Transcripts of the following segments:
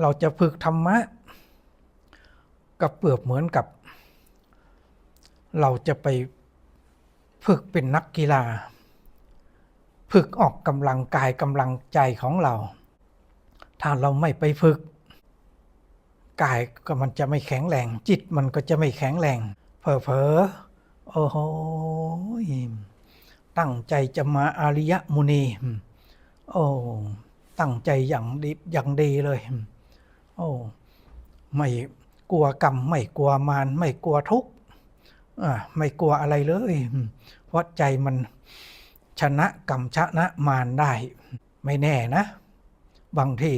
เราจะฝึกธรรมะกับเปลือบเหมือนกับ เราจะไปฝึกเป็นนักกีฬา ฝึกออกกำลังกายกำลังใจของเรา ถ้าเราไม่ไปฝึก กายก็มันจะไม่แข็งแรง จิตมันก็จะไม่แข็งแรงเผลอๆโอ้โหตั้งใจจะมาอาริยมุนี โอ้ ตั้งใจอย่างดีอย่างดีเลย โอ้ไม่กลัวกรรมไม่กลัวมารไม่กลัวทุกข์ไม่กลัวอะไรเลยเพราะใจมันชนะกรรมชนะมารได้ ไม่แน่นะ บางที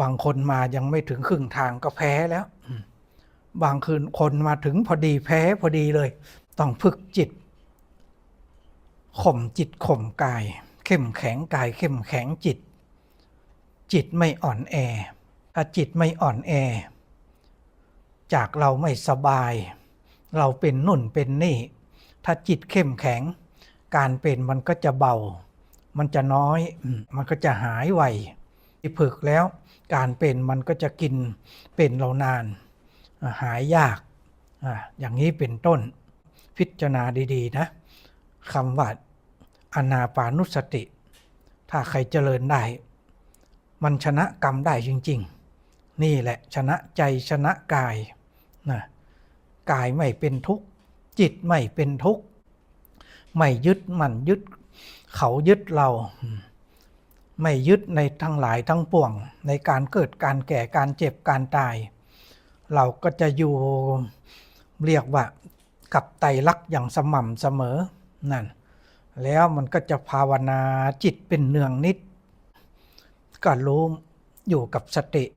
บางคนมายังไม่ถึงครึ่งทางก็แพ้แล้ว บางคืนคนมาถึงพอดีแพ้พอดีเลย ต้องฝึกจิตข่มจิตข่มกาย เข้มแข็งกายเข้มแข็งจิต จิตไม่อ่อนแอถ้าจิตไม่อ่อนแอ จากเราไม่สบาย เราเป็นนุ่นเป็นนี่ ถ้าจิตเข้มแข็ง การเป็นมันก็จะเบา มันจะน้อย มันก็จะหายไวที่ฝึกแล้ว การเป็นมันก็จะกินเป็นเรานาน หายยาก อย่างนี้เป็นต้นพิจารณาดี ๆ นะคำว่า อนาปานุสติ ถ้าใครเจริญได้ มันชนะกรรมได้จริง ๆ นี่แหละชนะใจชนะกายนะกายไม่เป็นทุกข์ จิตไม่เป็นทุกข์ ไม่ยึดมันยึด เขายึดเรา ไม่ยึดในทั้งหลายทั้งปวง ในการเกิดการแก่การเจ็บการตาย เราก็จะอยู่เรียกว่ากับไตรลักษณ์อย่างสม่ำเสมอนั่น แล้วมันก็จะภาวนาจิตเป็นเนืองนิด ก็รู้อยู่กับสติ